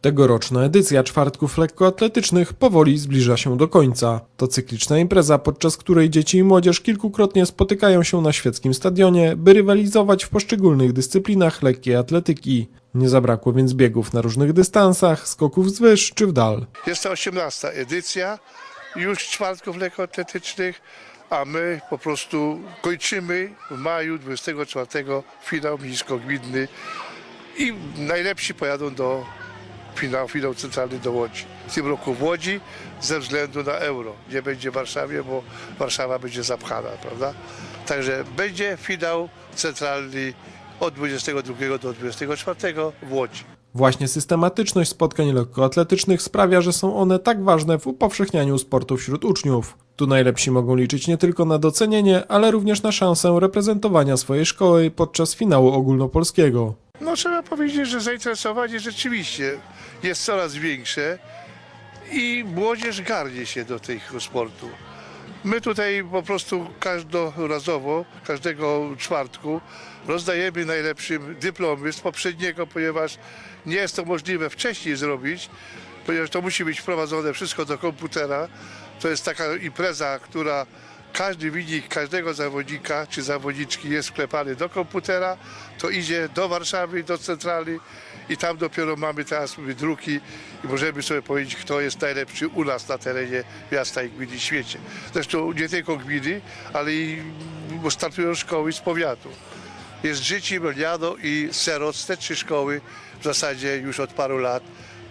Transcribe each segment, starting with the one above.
Tegoroczna edycja czwartków lekkoatletycznych powoli zbliża się do końca. To cykliczna impreza, podczas której dzieci i młodzież kilkukrotnie spotykają się na świeckim stadionie, by rywalizować w poszczególnych dyscyplinach lekkiej atletyki. Nie zabrakło więc biegów na różnych dystansach, skoków z czy w dal. Jest to 18 edycja już czwartków lekkoatletycznych, a my po prostu kończymy w maju 24 finał miejsko-gminny i najlepsi pojadą do finału, finał centralny do Łodzi. W tym roku w Łodzi ze względu na euro. Nie będzie w Warszawie, bo Warszawa będzie zapchana, prawda? Także będzie finał centralny od 22 do 24 w Łodzi. Właśnie systematyczność spotkań lekkoatletycznych sprawia, że są one tak ważne w upowszechnianiu sportu wśród uczniów. Tu najlepsi mogą liczyć nie tylko na docenienie, ale również na szansę reprezentowania swojej szkoły podczas finału ogólnopolskiego. No trzeba powiedzieć, że zainteresowanie rzeczywiście jest coraz większe i młodzież garnie się do tego sportu. My tutaj po prostu każdorazowo, każdego czwartku rozdajemy najlepszym dyplomy z poprzedniego, ponieważ nie jest to możliwe wcześniej zrobić, ponieważ to musi być wprowadzone wszystko do komputera. To jest taka impreza, która każdy wynik każdego zawodnika czy zawodniczki jest wklepany do komputera, to idzie do Warszawy, do centrali i tam dopiero mamy teraz druki i możemy sobie powiedzieć, kto jest najlepszy u nas na terenie miasta i gminy w świecie. Zresztą nie tylko gminy, ale i bo startują szkoły z powiatu. Jest Życi, Meliano i Serot, te trzy szkoły w zasadzie już od paru lat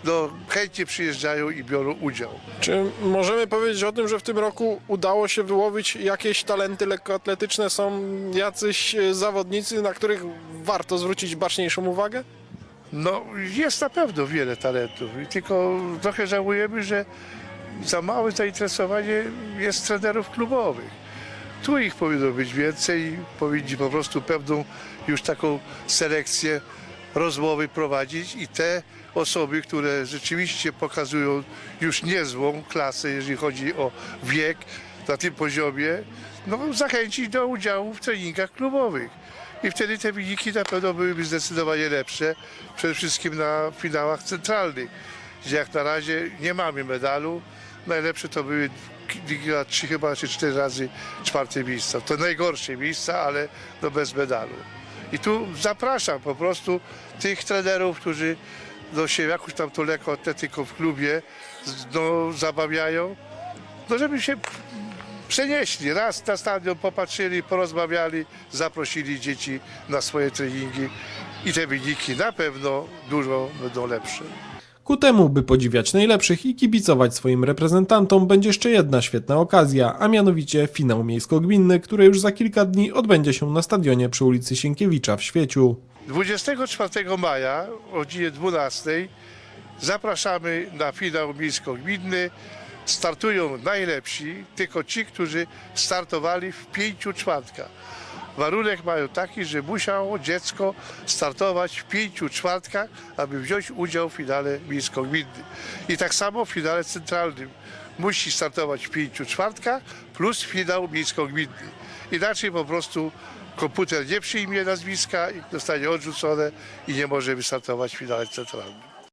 no, chętnie przyjeżdżają i biorą udział. Czy możemy powiedzieć o tym, że w tym roku udało się wyłowić jakieś talenty lekkoatletyczne? Są jacyś e, zawodnicy, na których warto zwrócić baczniejszą uwagę? No, jest na pewno wiele talentów, i tylko trochę żałujemy, że za małe zainteresowanie jest trenerów klubowych. Tu ich powinno być więcej, powinni po prostu pewną już taką selekcję rozmowy prowadzić i te osoby, które rzeczywiście pokazują już niezłą klasę, jeżeli chodzi o wiek na tym poziomie, no, zachęcić do udziału w treningach klubowych. I wtedy te wyniki na pewno byłyby zdecydowanie lepsze, przede wszystkim na finałach centralnych, gdzie jak na razie nie mamy medalu. Najlepsze to były trzy chyba, czy cztery razy czwarte miejsca. To najgorsze miejsca, ale no bez medalu. I tu zapraszam po prostu tych trenerów, którzy no, się jakąś tam tą lekkoatletyką w klubie no, zabawiają, no żeby się przenieśli, raz na stadion popatrzyli, porozmawiali, zaprosili dzieci na swoje treningi i te wyniki na pewno dużo będą lepsze. Ku temu, by podziwiać najlepszych i kibicować swoim reprezentantom, będzie jeszcze jedna świetna okazja, a mianowicie finał miejsko-gminny, który już za kilka dni odbędzie się na stadionie przy ulicy Sienkiewicza w Świeciu. 24 maja o godzinie 12 zapraszamy na finał miejsko-gminny. Startują najlepsi, tylko ci, którzy startowali w pięciu czwartkach. Warunek mają taki, że musiało dziecko startować w pięciu czwartkach, aby wziąć udział w finale miejsko-gminnym. I tak samo w finale centralnym musi startować w pięciu czwartkach plus finał miejsko-gminny. Inaczej po prostu komputer nie przyjmie nazwiska i zostanie odrzucone i nie może wystartować w finale centralnym.